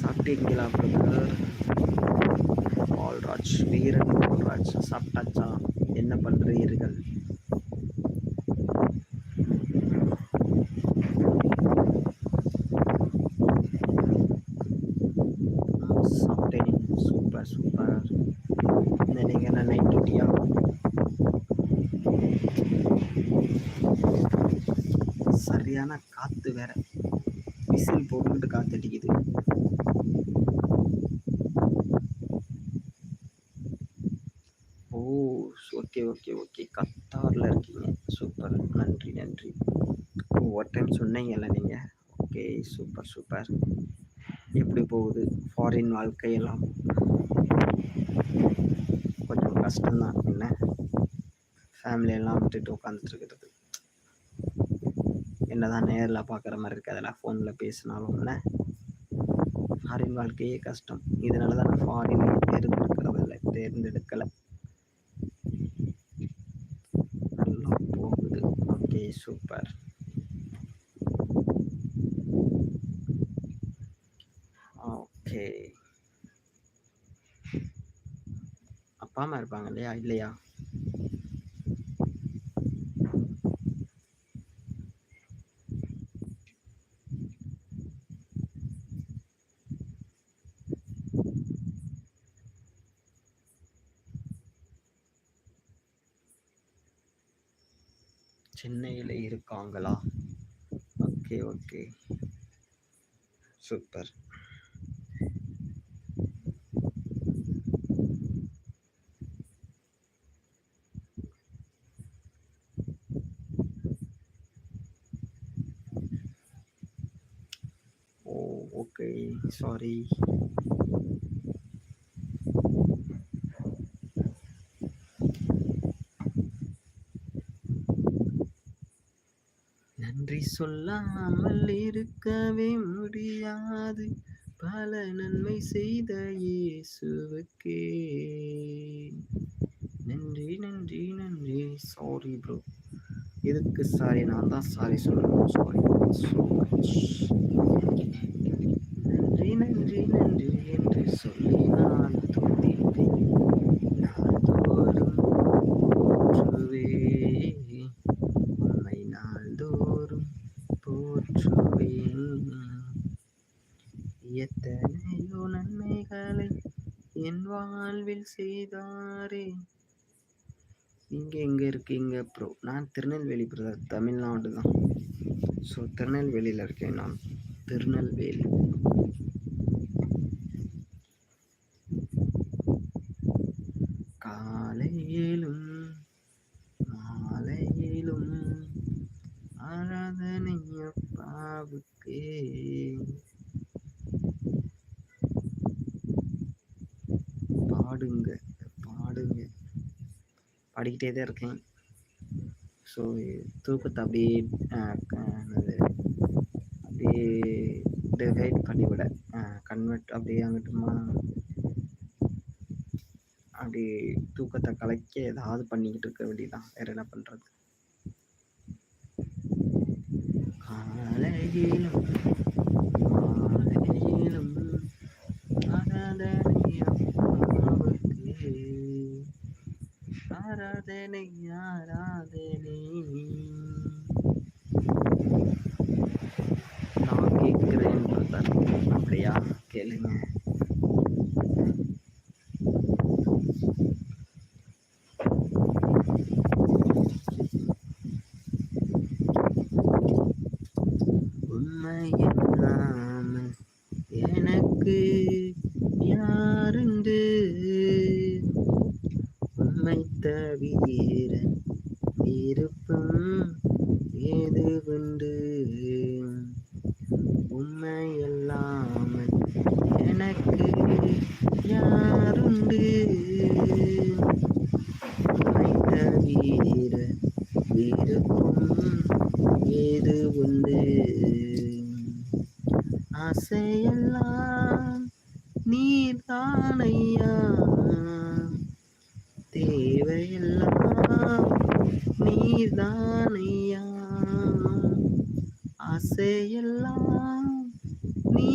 சாப்பிட்டீங்களா பிரதர் பால்ராஜ் வீரன் பால்ராஜ் சாப்பிட்டாச்சா? என்ன பண்ணுறீர்கள் சாப்பிட்டேன். Super super. இந்த நீங்கள் என்ன நைட் டியூட்டியா சரியான காற்று வேற. விசில் போட்டுக்கிட்டு காத்தடிக்குது. ஓ ஓகே ஓகே ஓகே கத்தாரில் இருக்கீங்க. சூப்பர் நன்றி நன்றி. ஓ ஒரு டைம் சொன்னீங்கல்ல நீங்கள் ஓகே சூப்பர் சூப்பர் எப்படி போகுது? ஃபாரின் வாழ்க்கையெல்லாம் கொஞ்சம் கஷ்டம்தான். என்ன? ஃபேமிலியெல்லாம் விட்டுட்டு உட்காந்துட்டு இருக்கிறது. என்னதான் நேரில் பார்க்குற மாதிரி இருக்குது அதெல்லாம் ஃபோனில் பேசினாலும் என்ன ஃபாரின் வாழ்க்கையே கஷ்டம். இதனால தான் நான் ஃபாரின் தேர்ந்தெடுக்கிறது இல்லை. தேர்ந்தெடுக்கலை. நல்லா போகுது. ஓகே சூப்பர் ஓகே அப்பா அம்மா இருப்பாங்க இல்லையா? இல்லையா? சென்னையில் இருக்காங்களா? Okay okay. Super. Oh okay. Sorry. நன்றி சொல்லாமல் இருக்கவே முடியாது. பல நன்மை செய்த இயேசுவுக்கே. நன்றி நன்றி நன்றி. சாரி ப்ரோ எதுக்கு சாரி நான் தான் சாரி சொல்லணும். சாரி சாரி என் வாழ்வில் செய்தாரே. இங்கே எங்கே இருக்கீங்க ப்ரோ நான் திருநெல்வேலி பிரதர் தமிழ்நாடு தான். ஸோ திருநெல்வேலியில் இருக்கேன் நான். திருநெல்வேலி. காலையிலும் மாலையிலும் ஆராதனையப்பாவுக்கே பாடுங்க பாடுங்க. பாடிக்கிட்டே தான் இருக்கேன். ஸோ தூக்கத்தை அப்படியே அப்படியே டிவைட் பண்ணிவிட கன்வெர்ட் அப்படியே அங்கிட்டுமா அப்படி தூக்கத்தை கலைக்க ஏதாவது பண்ணிக்கிட்டு இருக்க வேண்டியதான் வேற என்ன பண்ணுறது காலையிலும் அப்படியா கேளுங்க எனக்கு யாருண்டு உண்மை தவிர விருப்பம் ஏது உண்டு உண்மையில்லாமல் எனக்கு யாருண்டு உண்மை தவிர விருப்பம் ஏது உண்டு ஆசையெல்லாம் நீர்தானையா தேவையெல்லாம் நீர்தானையா ஆசையெல்லாம் நீ